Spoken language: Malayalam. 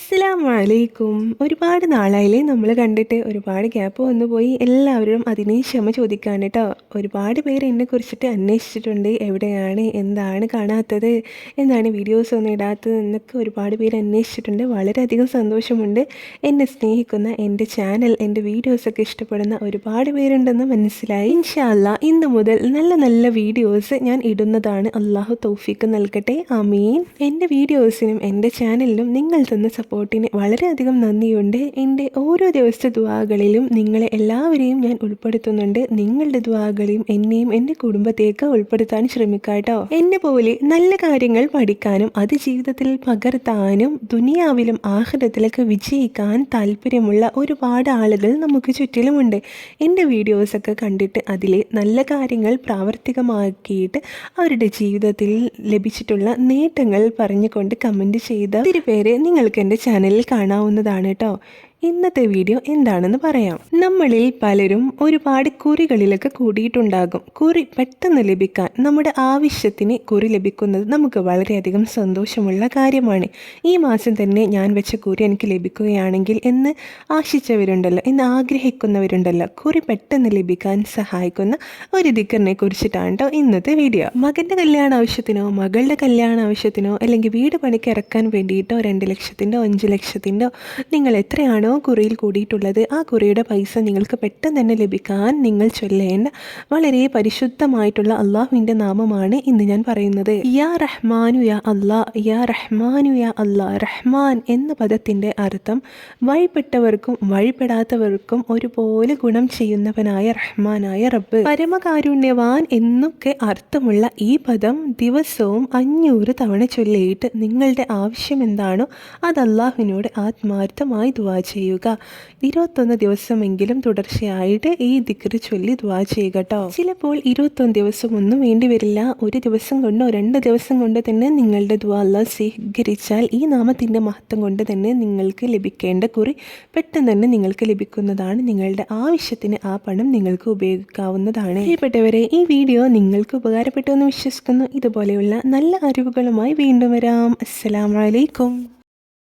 അസ്സലാമു വലൈക്കും ഒരുപാട് നാളായില്ലേ നമ്മൾ കണ്ടിട്ട്. ഒരുപാട് ഗ്യാപ്പ് വന്നു പോയി. എല്ലാവരും അതിനെ ക്ഷമ ചോദിക്കാൻ കേട്ടോ ഒരുപാട് പേര് എന്നെ കുറിച്ചിട്ട് അന്വേഷിച്ചിട്ടുണ്ട്. എവിടെയാണ് എന്താണ് കാണാത്തത് എന്താണ് വീഡിയോസ് ഒന്നും ഇടാത്തത് എന്നൊക്കെ ഒരുപാട് പേര് അന്വേഷിച്ചിട്ടുണ്ട്. വളരെയധികം സന്തോഷമുണ്ട്. എന്നെ സ്നേഹിക്കുന്ന എന്റെ ചാനൽ എന്റെ വീഡിയോസൊക്കെ ഇഷ്ടപ്പെടുന്ന ഒരുപാട് പേരുണ്ടെന്ന് മനസ്സിലായി. ഇൻഷാല്ല ഇന്ന് മുതൽ നല്ല നല്ല വീഡിയോസ് ഞാൻ ഇടുന്നതാണ്. അള്ളാഹു തൗഫീക്ക് നൽകട്ടെ. അമീൻ എന്റെ വീഡിയോസിനും എന്റെ ചാനലിനും നിങ്ങൾ തന്ന സപ്പോർട്ടിന് വളരെയധികം നന്ദിയുണ്ട്. എന്റെ ഓരോ ദിവസത്തെ ദുവാകളിലും നിങ്ങളെ എല്ലാവരെയും ഞാൻ ഉൾപ്പെടുത്തുന്നുണ്ട്. നിങ്ങളുടെ ദ്വാകളെയും എന്നെയും എന്റെ കുടുംബത്തേക്ക് ഉൾപ്പെടുത്താൻ ശ്രമിക്കാട്ടോ. എന്നെ പോലെ നല്ല കാര്യങ്ങൾ പഠിക്കാനും അത് ജീവിതത്തിൽ പകർത്താനും ദുനിയാവിലും ആഹൃതത്തിലൊക്കെ വിജയിക്കാൻ താല്പര്യമുള്ള ഒരുപാട് ആളുകൾ നമുക്ക് ചുറ്റിലുമുണ്ട്. എന്റെ വീഡിയോസൊക്കെ കണ്ടിട്ട് അതിലെ നല്ല കാര്യങ്ങൾ പ്രാവർത്തികമാക്കിയിട്ട് അവരുടെ ജീവിതത്തിൽ ലഭിച്ചിട്ടുള്ള നേട്ടങ്ങൾ പറഞ്ഞുകൊണ്ട് കമന്റ് ചെയ്ത ഒത്തിരി പേരെ നിങ്ങൾക്ക് എന്റെ ചാനലിൽ കാണാവുന്നതാണ് കേട്ടോ. ഇന്നത്തെ വീഡിയോ എന്താണെന്ന് പറയാം. നമ്മളിൽ പലരും ഒരുപാട് കുറികളിലൊക്കെ കൂടിയിട്ടുണ്ടാകും. കുറി പെട്ടെന്ന് ലഭിക്കാൻ നമ്മുടെ ആവശ്യത്തിന് കുറി ലഭിക്കുന്നത് നമുക്ക് വളരെയധികം സന്തോഷമുള്ള കാര്യമാണ്. ഈ മാസം തന്നെ ഞാൻ വെച്ച കുറി എനിക്ക് ലഭിക്കുകയാണെങ്കിൽ എന്ന് ആശിച്ചവരുണ്ടല്ലോ എന്ന് ആഗ്രഹിക്കുന്നവരുണ്ടല്ലോ കുറി പെട്ടെന്ന് ലഭിക്കാൻ സഹായിക്കുന്ന ഒരു ദിക്കറിനെ കുറിച്ചിട്ടാണ് ഇന്നത്തെ വീഡിയോ. മകന്റെ കല്യാണ ആവശ്യത്തിനോ മകളുടെ കല്യാണ ആവശ്യത്തിനോ അല്ലെങ്കിൽ വീട് പണിക്ക് ഇറക്കാൻ വേണ്ടിയിട്ടോ രണ്ട് ലക്ഷത്തിന്റെയോ അഞ്ച് ലക്ഷത്തിന്റെയോ നിങ്ങൾ എത്രയാണോ എത്രയാണോ കുറിയിൽ കൂടിയിട്ടുള്ളത് ആ കുറിയുടെ പൈസ നിങ്ങൾക്ക് പെട്ടെന്ന് തന്നെ ലഭിക്കാൻ നിങ്ങൾ ചൊല്ലേണ്ട വളരെ പരിശുദ്ധമായിട്ടുള്ള അള്ളാഹുവിന്റെ നാമമാണ് ഇന്ന് ഞാൻ പറയുന്നത്. യാ റഹ്മാനു യാ അള്ളാ യാ റഹ്മാനു യാ അള്ളാ റഹ്മാൻ എന്ന പദത്തിന്റെ അർത്ഥം വഴിപ്പെട്ടവർക്കും വഴിപ്പെടാത്തവർക്കും ഒരുപോലെ ഗുണം ചെയ്യുന്നവനായ റഹ്മാനായ റബ്ബ്. പരമകാരുണ്യവാൻ എന്നൊക്കെ അർത്ഥമുള്ള ഈ പദം ദിവസവും അഞ്ഞൂറ് തവണ ചൊല്ലിയിട്ട് നിങ്ങളുടെ ആവശ്യം എന്താണോ അത് അള്ളാഹുവിനോട് ആത്മാർത്ഥമായി ദുവാ ചെയ്യും. ചെയ്യുക. ഇരുപത്തൊന്ന് ദിവസമെങ്കിലും തുടർച്ചയായിട്ട് ഈ ദിക്കറ് ചൊല്ലി ദ്വാ ചെയ്യുക കേട്ടോ ചിലപ്പോൾ ഇരുപത്തൊന്ന് ദിവസം ഒന്നും വേണ്ടി വരില്ല. ഒരു ദിവസം കൊണ്ടോ രണ്ട് ദിവസം കൊണ്ട് തന്നെ നിങ്ങളുടെ ദ്വാ അല്ല സ്വീകരിച്ചാൽ ഈ നാമത്തിന്റെ മഹത്വം കൊണ്ട് തന്നെ നിങ്ങൾക്ക് ലഭിക്കേണ്ട കുറി പെട്ടെന്ന് തന്നെ നിങ്ങൾക്ക് ലഭിക്കുന്നതാണ്. നിങ്ങളുടെ ആവശ്യത്തിന് ആ പണം നിങ്ങൾക്ക് ഉപയോഗിക്കാവുന്നതാണ്. പ്രിയപ്പെട്ടവരെ ഈ വീഡിയോ നിങ്ങൾക്ക് ഉപകാരപ്പെട്ടു എന്ന് വിശ്വസിക്കുന്നു. ഇതുപോലെയുള്ള നല്ല അറിവുകളുമായി വീണ്ടും വരാം. അസ്സലാമലൈക്കും